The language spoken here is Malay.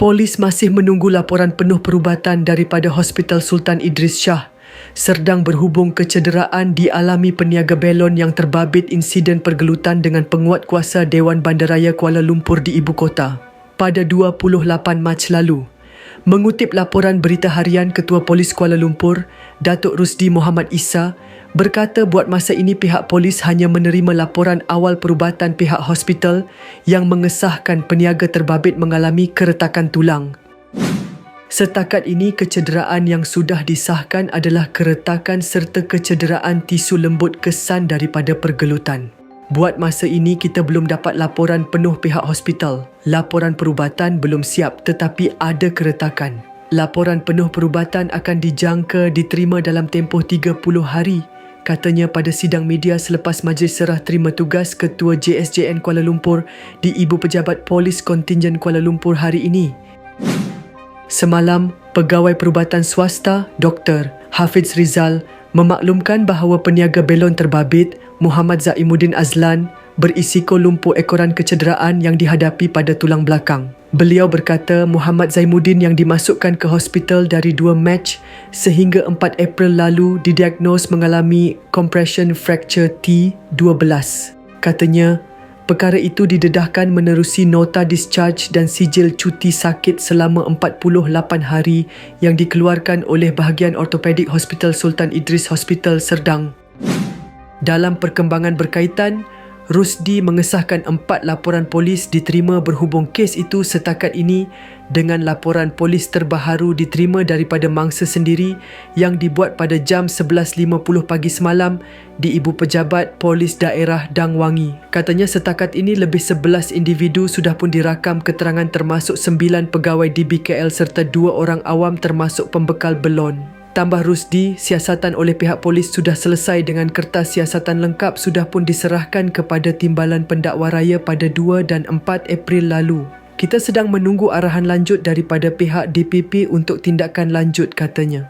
Polis masih menunggu laporan penuh perubatan daripada Hospital Sultan Idris Shah serdang berhubung kecederaan dialami peniaga belon yang terbabit insiden pergelutan dengan penguat kuasa Dewan Bandaraya Kuala Lumpur di ibu kota pada 28 Mac lalu. Mengutip laporan berita harian Ketua Polis Kuala Lumpur, Datuk Rusdi Muhammad Isa, berkata buat masa ini pihak polis hanya menerima laporan awal perubatan pihak hospital yang mengesahkan peniaga terbabit mengalami keretakan tulang. Setakat ini kecederaan yang sudah disahkan adalah keretakan serta kecederaan tisu lembut kesan daripada pergelutan. Buat masa ini kita belum dapat laporan penuh pihak hospital. Laporan perubatan belum siap tetapi ada keretakan. Laporan penuh perubatan akan dijangka diterima dalam tempoh 30 hari. Katanya pada sidang media selepas majlis serah terima tugas Ketua JSJN Kuala Lumpur di Ibu Pejabat Polis Kontingen Kuala Lumpur hari ini. Semalam, Pegawai Perubatan Swasta Dr. Hafiz Rizal memaklumkan bahawa peniaga belon terbabit Muhammad Zaimuddin Azlan berisiko lumpuh ekoran kecederaan yang dihadapi pada tulang belakang. Beliau berkata Muhammad Zaimuddin yang dimasukkan ke hospital dari dua match sehingga 4 April lalu didiagnos mengalami compression fracture T12. Katanya, Perkara itu didedahkan menerusi nota discharge dan sijil cuti sakit selama 48 hari yang dikeluarkan oleh bahagian ortopedik Hospital Sultan Idris Hospital Serdang. Dalam perkembangan berkaitan, Rusdi mengesahkan empat laporan polis diterima berhubung kes itu setakat ini dengan laporan polis terbaharu diterima daripada mangsa sendiri yang dibuat pada jam 11.50 pagi semalam di Ibu Pejabat Polis Daerah Dang Wangi. Katanya setakat ini lebih 11 individu sudah pun dirakam keterangan termasuk 9 pegawai DBKL serta dua orang awam termasuk pembekal belon. Tambah Rusdi, siasatan oleh pihak polis sudah selesai dengan kertas siasatan lengkap sudah pun diserahkan kepada Timbalan Pendakwa Raya pada 2 dan 4 April lalu. Kita sedang menunggu arahan lanjut daripada pihak DPP untuk tindakan lanjut katanya.